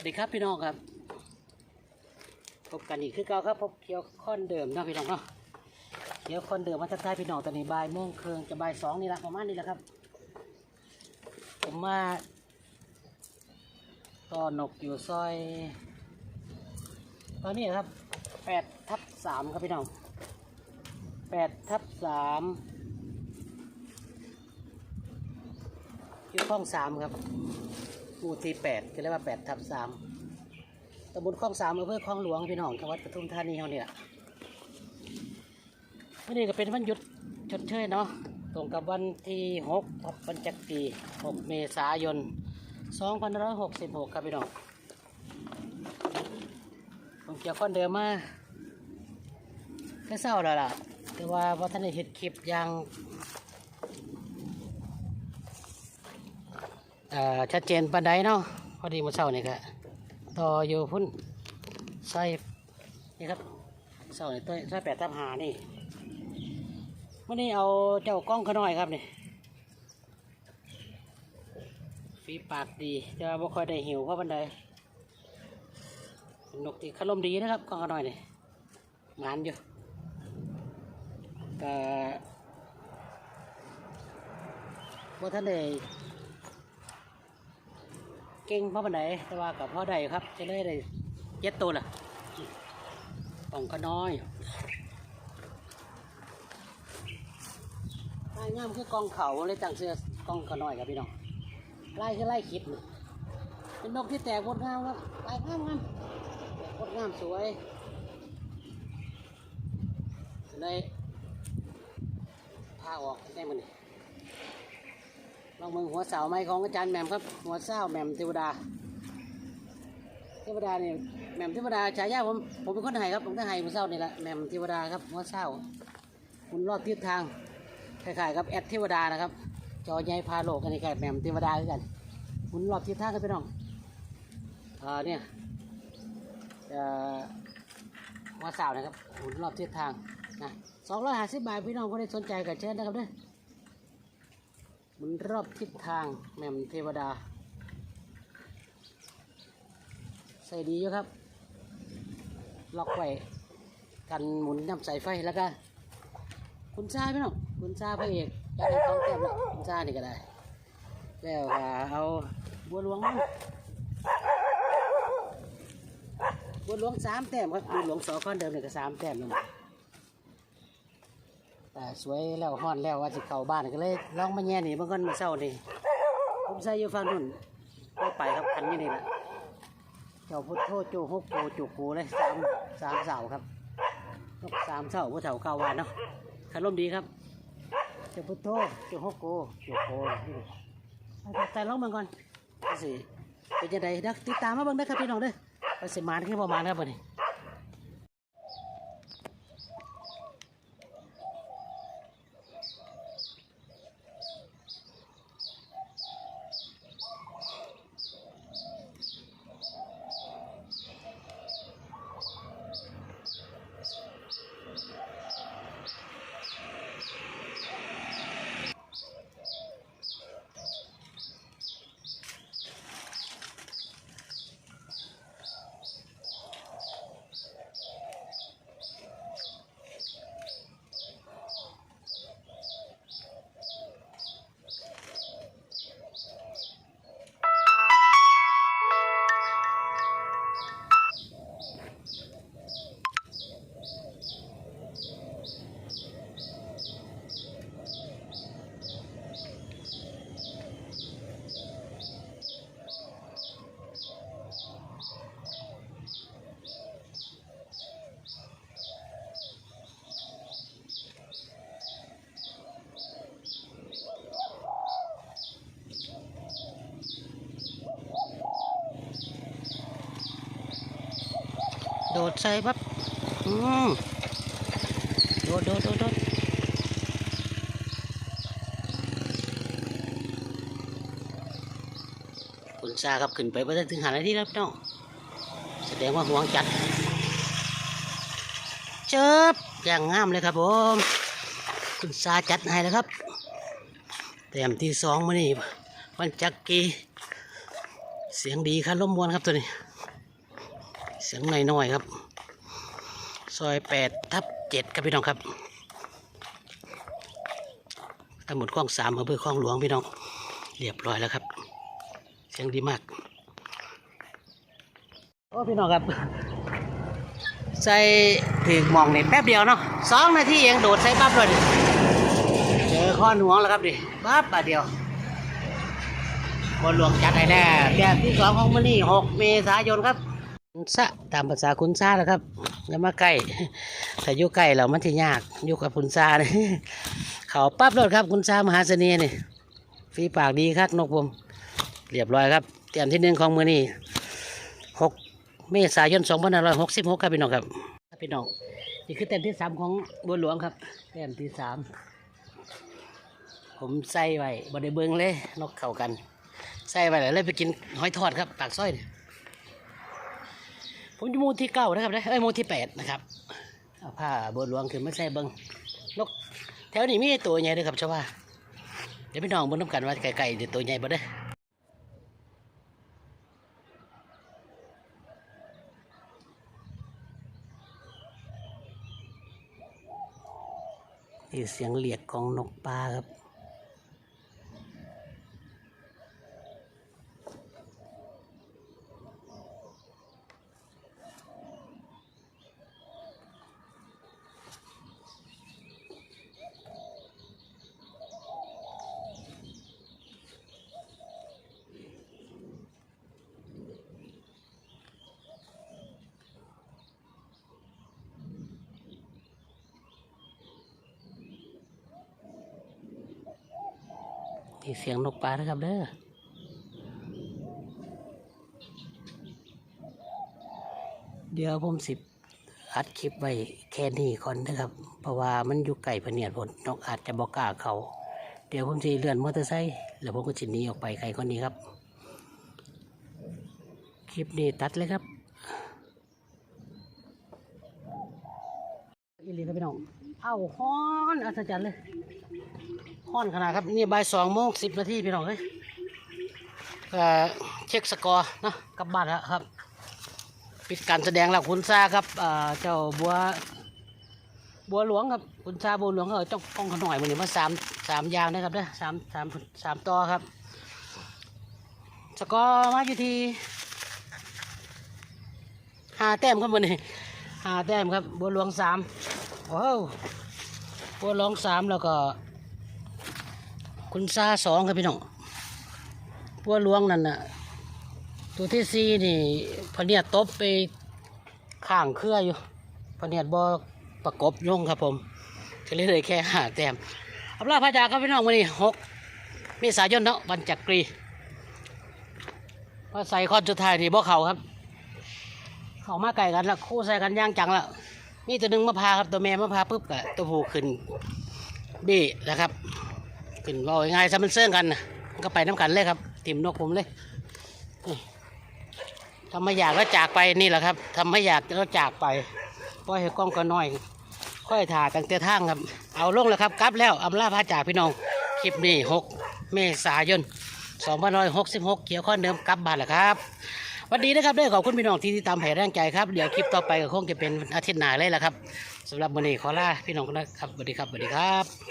สวัสดีครับพี่น้องครับ พบกันอีกคือเก่าครับพบเคียวค้อนเดิมนะพี่น้องเนาะเคียวค้อนเดิมมาทักทายพี่น้องตอนนี้บ่ายโมงครึ่งจะบ่ายสองนี่ละประมาณนี้แหละครับ ผมมาต่อนกอยู่ซอย ตอนนี้ครับแปดทับสามครับพี่น้องแปดทับสามอยู่ห้องสามครับ หมู่ที่แปดก็เรียกว่าแปดทับสามตำบลคลองสามอำเภอคลองหลวงพี่น้องจังหวัดปทุมธานีเขาเนี่ยวันนี้ก็เป็นวันหยุดชดเชยเนาะตรงกับวันที่หกครับวันจักรีหกเมษายนสองพันร้อยหกสิบหกครับพี่น้องผมเกี่ยวก้อนเดิมมาก็เศร้าแล้วล่ะ แต่ว่าพอท่านได้เห็นคลิปยัง เอ่อ ชัดเจนปันไดเนาะพอดีมื่อเช้านี่ครับต่ออยู่พุ่นใส่นี่ครับเช้านี่ต้ยใส่แปดทับหานี่วันนี้เอาเจ้ากล้องขน่อยครับนี่ฝีปากดีจะบ่ค่อยได้หิวเพราะปันไดนกที่คารมดีนะครับกล้องขน่อยนี่งานอยู่ก็บ่ท่านได้ เก่งเพราะมันไหนแต่ว่ากับพ่อใดครับ จะเลยได้เจ็ดตัวล่ะกล่องก็น้อยลายงามคือกองเขาเลยตั้งเสือกองก็น้อยครับพี่น้องลายคือลายขิดนี่เป็นนกที่แตกบดงามครับลายงามงามแตกบดงามสวยเลยพาออกได้มันนี่ ลองมึงหัวเสาไม้ของอาจารย์แหม่มครับ หัวเสาแหม่มเทวดา เทวดาเนี่ยแหม่มเทวดาฉายาผมผมเป็นคนไทยครับผมก็ไทยหัวเสานี่แหละแหม่มเทวดาครับหัวเสาหมุนรอบทิศทางคล้ายๆกับแอดเทวดานะครับ จอใหญ่พาโลกกันนี่แค่แหม่มเทวดาด้วยกันหมุนรอบทิศทางกันไปน้องเอ่อเนี่ยหัวเสานะครับหมุนรอบทิศทางนะสองร้อยห้าสิบบาทพี่น้องคนที่สนใจก็เชิญนะครับเด้อ หมุนรอบทิศทางแหม่มเทวดา ใส่ดีอยู่ครับ ล็อกไว้กันหมุนน้ำสายไฟแล้วก็คุณชาพี่น้องคุณชาพระเอกจะได้ต้องแต้มแล้วคุณชานี่ก็ได้ แล้วก็เอาบัวหลวงบัวหลวงสามแต้มครับบัวหลวงสอข้อนเดิมนี่ก็สามแต้มนั่น แต่สวยแล้วฮ้อนแล้วว่าจะเข้าบ้านก็เลยลองมาแย่นี่บางคนมาเศร้านี่ผมใส่อยู่ฝั่งนู้นก็ไปครับคันนี้นี่แหละเจ้าพุทโธโจฮกโกจุกโกเลยสามสามเสาครับสามเสาผู้เฒ่าเก่าวานเนาะคันลมดีครับเจ้าพุทโธโจฮกโกจุกโกนี่แต่ลองเบิ่งก่อนว่าสิเป็นยังไงเดี๋ยวติดตามมาบิ่งเด้ครับพี่น้องเด้อไปสิมานขึ้นประมาณครับวันนี้ ดดใส่ปั๊บอืมโดดโดดโดดโดดคุณซาครับขึ้นไปเพื่อถึงหาอะไรที่แล้วพี่น้องแสดงว่าห่วงจัดเจิบอย่างงามเลยครับผมคุณซาจัดให้แล้วครับแต้มที่สองมานี่วันจักรีเสียงดีครับล้มมวนครับตัวนี้ เสียงน้อยๆครับ ซอยแปดทับเจ็ดครับพี่น้องครับตำบลคลองสามอำเภอคลองหลวงพี่น้อง เรียบร้อยแล้วครับ เสียงดีมากโอ้พี่น้องครับ ใส่ถึงหมองนี่แป๊บเดียวเนาะสองนาทีเองโดดใส่ปั๊บเลยเจอข้อนหวงแล้วครับดิปั๊บบาเดียวคนหลวงจัดให้แล้วแบบที่สองของมื้อนี้หกเมษายนครับ ซะตามภาษาคุณซาแล้วครับอย่ามาใกล้ถ้าอยู่ใกล้เรามันจะยากอยู่กับคุณซาเนี่ยเขาปั๊บเลยครับคุณซามหาเสน่ห์นี่ฝีปากดีครับนกผมเรียบร้อยครับเตรียมที่หนึ่งของมือนี้หกเมษายนสองพันห้าร้อยหกสิบหกครับพี่น้องครับครับพี่น้องนี่คือเต็มที่สามของบัวหลวงครับเต็มที่สามผมใส่ไว้บไดเบิงเลยนกเข้ากันใส่ไปแล้วเลยไปกินหอยทอดครับปากซอยเนี่ย ผมอยู่หมูที่เก้านะครับนะเอ้ยหมูที่แปดนะครับเอาผ้าบัวหลวงคือไม่ใส่เบิงนกแถวนี้มีตัวใหญ่ด้วยครับชาวบ้านเดี๋ยวพี่น้องเบนน้ำกันว่าไก่ๆเดี๋ยวตัวใหญ่บ่ได้เสียงเรียกของนกปลาครับี่เสียงนกปลานะครับเด้อเดี๋ยวผมสิบอัดคลิปไว้แค่นี้ก่อนนะครับ เพราะว่ามันอยู่ไก่พเนียดผลนกอาจจะบอกกล้าเขาเดี๋ยวผมจะเลื่อนมอเตอร์ไซค์แล้วผมก็จะหนีออกไปไกลคนนี้ครับ คลิปนี้ตัดเลยครับอีลีครับพี่น้อง เอาฮ้อนอัศจรรย์เลย ห้อนขนาดครับ นี่บ่ายสองโมงสิบนาทีพี่น้องเฮ้ยเช็คสกอร์นะกลับบ้านแล้วครับ ปิดการแสดงแล้วคุณซาครับเจ้าบัวบัวหลวงครับคุณซาบัวหลวงเขาจ้ากล้องขน่อยมันนี่มาสามสามยาวนะครับเด้สามสามสามต่อครับ สกอร์มาอยู่ที่ห้าแต้มครับวันนี้ห้าแต้มครับบัวหลวงสามว้าวบัวหลวงสามแล้วก็ คุณซาสองครับพี่น้องบัวหลวงนั่นน่ะ ตัวที่สี่นี่พะเนียดตบไปข้างเครืออยู่พะเนียดบอประกบลงครับผมก็เลยเลยแค่หาแต้มอับลาพระจาครับพี่น้องวันนี้หกเมษายนเนาะวันจักรีพอใส่คอนสุดท้ายนี่บ่เข่าครับ เข่ามาไก่กันละคู่ใส่กันย่างจังละนี่ตัวหนึ่งมาพร้าครับตัวแม่มาพร้าปุ๊บกะตัวผู้ขึ้นบี้นะครับ ขึ้นว่าง่ายๆซะมันเสื่องกันนะมันก็ไปน้ำกันเลยครับติ่มนกผมเลยทำไม่อยากแล้วจากไปนี่แหละครับทำไม่อยากแล้วจากไปปล่อยให้กล้องก็น้อย ค่อยถ่ายตั้งแต่ทางครับ เอาลงแล้วครับกลับแล้วอำลาพาจากพี่น้องคลิปนี้หกเมษายนสองพันหกสิบหกเกี่ยวข้อเดิมกลับบ้านแล้วครับวัสดีนะครับด้วยขอบคุณพี่น้องที่ติดตามแผ่แรงใจครับเดี๋ยวคลิปต่อไปก็คงจะเป็นอาทิตย์หน้าเลยแหละครับสำหรับวันนี้ขอลาพี่น้องนะครับสวัสดีครับสวัสดีครับ